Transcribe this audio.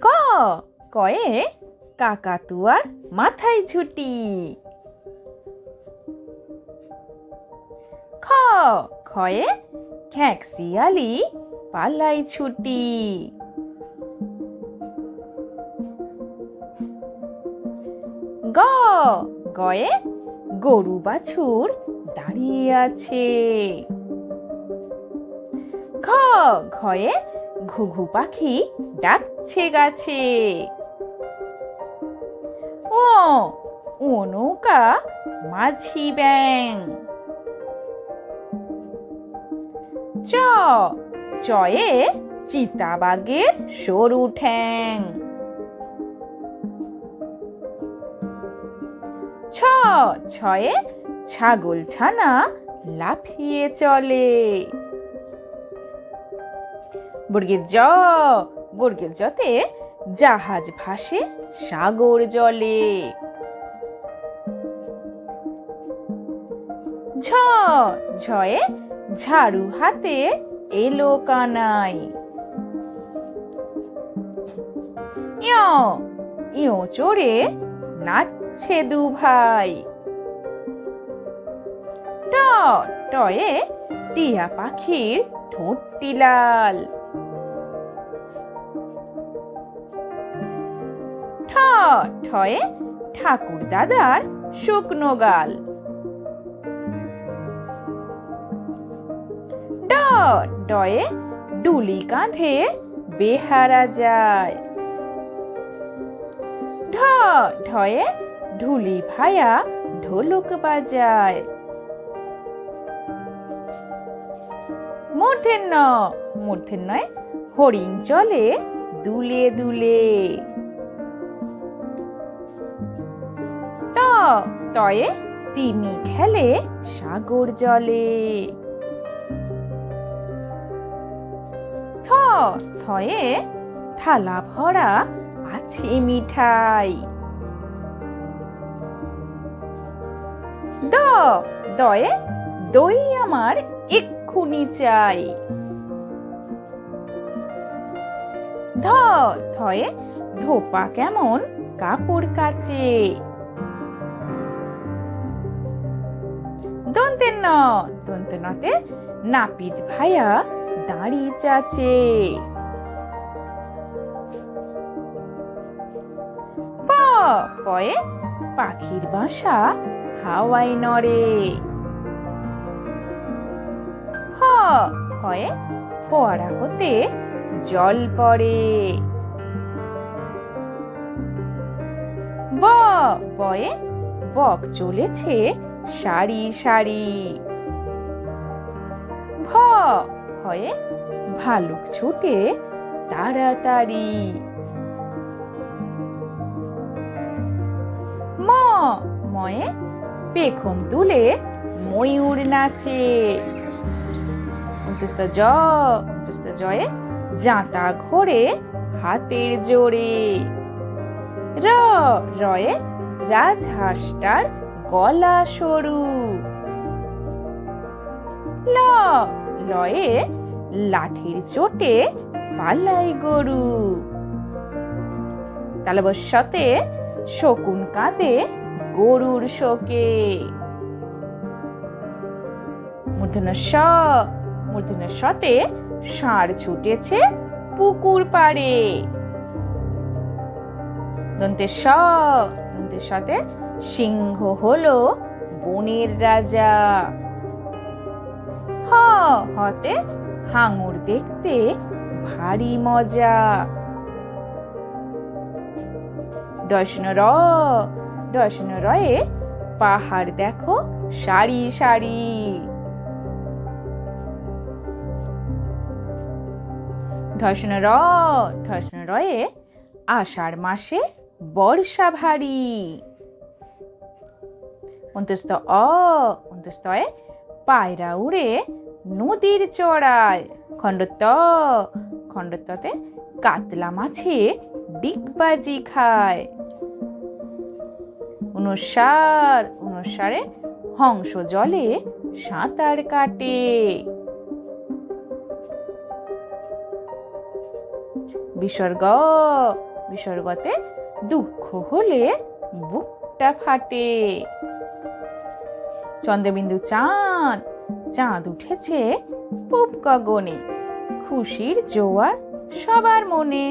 ক? কয়ে কাকাতুয়ার মাথায় ঝুটি। খ? খয়ে খ্যাঁকশিয়ালি পালাই ছুটি। গ? গয়ে গরু বাছুর দাঁড়িয়ে আছে। ঘ ঘয়ে ঘুঘু পাখি ডাকছে গাছে। ও ও নৌকা মাঝি ব্যাং। চ, চয়ে চিতাবাগের সরু ঠ্যাং। ছ, ছয়ে ছাগল ছানা লাফিয়ে চলে। বর্গের জ, বর্গের জতে জাহাজ ভাসে সাগর জলে। ঝ, ঝয়ে ঝাড়ু হাতে এলো কানাই। ইয় ইয় চড়ে নাচছে দু ভাই। ট, টয়ে টিয়া পাখির ঠোঁটটি লাল। ঠয়ে ঠাকুর দাদার শুকনো গাল। ডয়ে ডুলি কাঁধে বেহারা যায়। ঢ, ঢয়ে ঢুলি ভায়া ঢোলক বাজায়। মূর্ধন্য, মূর্ধন্যয় হরিণ চলে দুলে দুলে। তয়ে তিমি খেলে সাগর জলে। থ, থয়ে থালা ভরা আছে মিঠাই। দ, দয়ে দই আমার এক্ষুনি চাই। ধ ধয়ে ধোপা কেমন কাপড় কাচে। ন। নাপিত দাঁড়ি চাচে পয়ে পাখির বাসা হাওয়াই নড়ে। ফ ফয়ে ফোয়ারা হতে জল পড়ে। ব বয়ে বক চলেছে সারি সারি ভ, ভয়ে ভালুক ছুটে তাড়াতাড়ি। ম, ময়ে পেখম তুলে ময়ূর নাচে। অন্তস্ত জ অন্তস্ত জয়ে জাঁতা ঘোরে হাতের জোরে। র, রয়ে রাজহাঁসটার গলা সরু। ল, লয়ে লাঠির চোটে পালাই গরু। তালবস্যতে শকুন কাঁদে গরুর শোকে। মূর্ধন্য মূর্ধন্য সতে ষাঁড় ছুটেছে পুকুর পাড়ে। দন্তে স দন্তে সতে সিংহ হলো বনের রাজা। হ, হতে হাঙর দেখতে ভারী মজা। দর্শন র, দর্শন রয়ে পাহাড় দেখো সারি সারি। ধর্ষণ র, ধর্ষণ রয়ে আষাঢ় মাসে বর্ষা ভারী। অন্তস্থ অ অন্তস্থয়ে পায়রা উড়ে নদীর চড়ায় খণ্ডত খণ্ডততে কাতলা মাছে ডিগবাজি খায় অনুসার অনুসারে হংস জলে সাঁতার কাটে বিসর্গ বিসর্গতে দুঃখ হলে বুকটা ফাটে চন্দ্রবিন্দু চাঁদ চাঁদ উঠেছে পূব গগনে। খুশির জোয়ার সবার মনে।